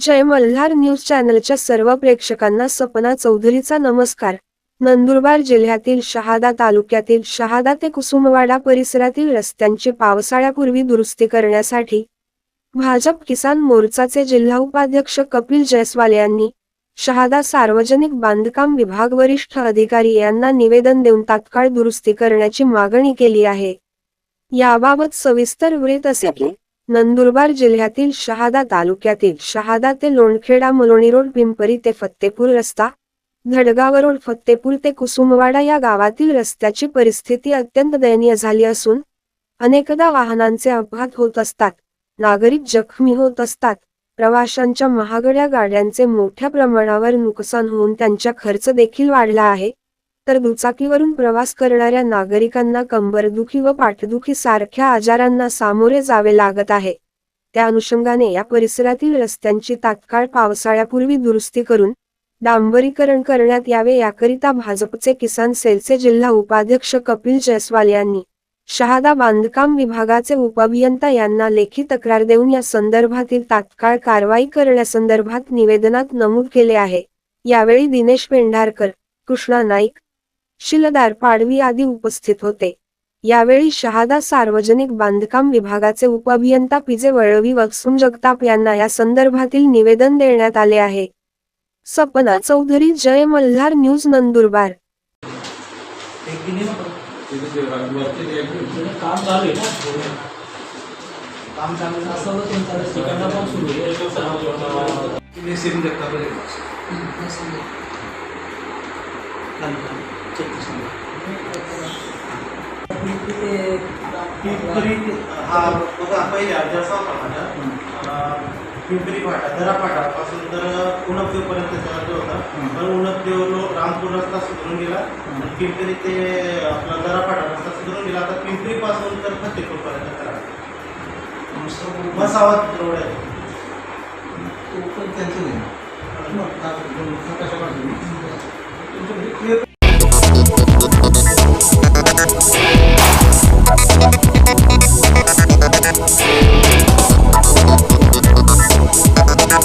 जय Malhar news चॅनलच्या सर्व प्रेक्षकांना सपना चौधरीचा नमस्कार. नंदुरबार जिल्ह्यातील शहादा तालुक्यातील शहादा ते कुसुमवाडा परिसरातील रस्त्यांची पावसाळ्यापूर्वी दुरुस्ती करण्यासाठी भाजप किसान मोर्चाचे जिल्हा उपाध्यक्ष कपिल जयस्वाल यांनी शहादा सार्वजनिक बांधकाम विभाग वरिष्ठ अधिकारी यांना निवेदन देऊन तात्काळ दुरुस्ती करण्याची मागणी केली आहे. याबाबत सविस्तर वृत्त असे नंदुरबार जिल्ह्यातील शहादा तालुक्यातील शहादा ते लोणखेडा मलोणी रोड पिंपरी ते फत्तेपूर रस्ता धडगाव रोड फत्तेपूर ते कुसुमवाडा या गावातील रस्त्याची परिस्थिती अत्यंत दयनीय झाली असून अनेकदा वाहनांचे अपघात होत असतात नागरिक जखमी होत असतात प्रवाशांच्या महागड्या गाड्यांचे मोठ्या प्रमाणावर नुकसान होऊन त्यांचा खर्च देखील वाढला आहे. तर दुचाकीवरून प्रवास करणाऱ्या नागरिकांना कंबरदुखी व पाठदुखी सारख्या आजारांना सामोरे जावे लागत आहे. त्या अनुषंगाने या परिसरातील रस्त्यांची तात्काळ पावसाळ्यापूर्वी दुरुस्ती करून डांबरीकरण करण्यात यावे याकरिता भाजपचे किसान सेलचे जिल्हा उपाध्यक्ष कपिल जयस्वाल यांनी शहादा बांधकाम विभागाचे उपअभियंता यांना लेखी तक्रार देऊन या संदर्भातील तात्काळ कारवाई करण्यासंदर्भात निवेदनात नमूद केले आहे. यावेळी दिनेश पेंढारकर कृष्णा नाईक शिलदार पाडवी आदी उपस्थित होते. यावेळी शहादा सार्वजनिक बांधकाम विभागाचे उपअभियंता पिजे वळवी वक्सुम जगताप यांना या संदर्भातील निवेदन देण्यात आले आहे. सपना चौधरी जय मल्हार न्यूज नंदुरबार. काम हा बघा पहिले अर्जाचा होता माझा अं, पिंपरी फाटा दरा फाटा पासून तर उणपदेवपर्यंतचा अर्ज होता तर उणपदेव रामपूर रस्ता सुधरून गेला पिंपरी ते आपला दरा फाटा रस्ता सुधरून गेला आता पिंपरी पासून तर फतेपूरपर्यंत करा मसावत रोड आहे तो पण त्यांचं नाही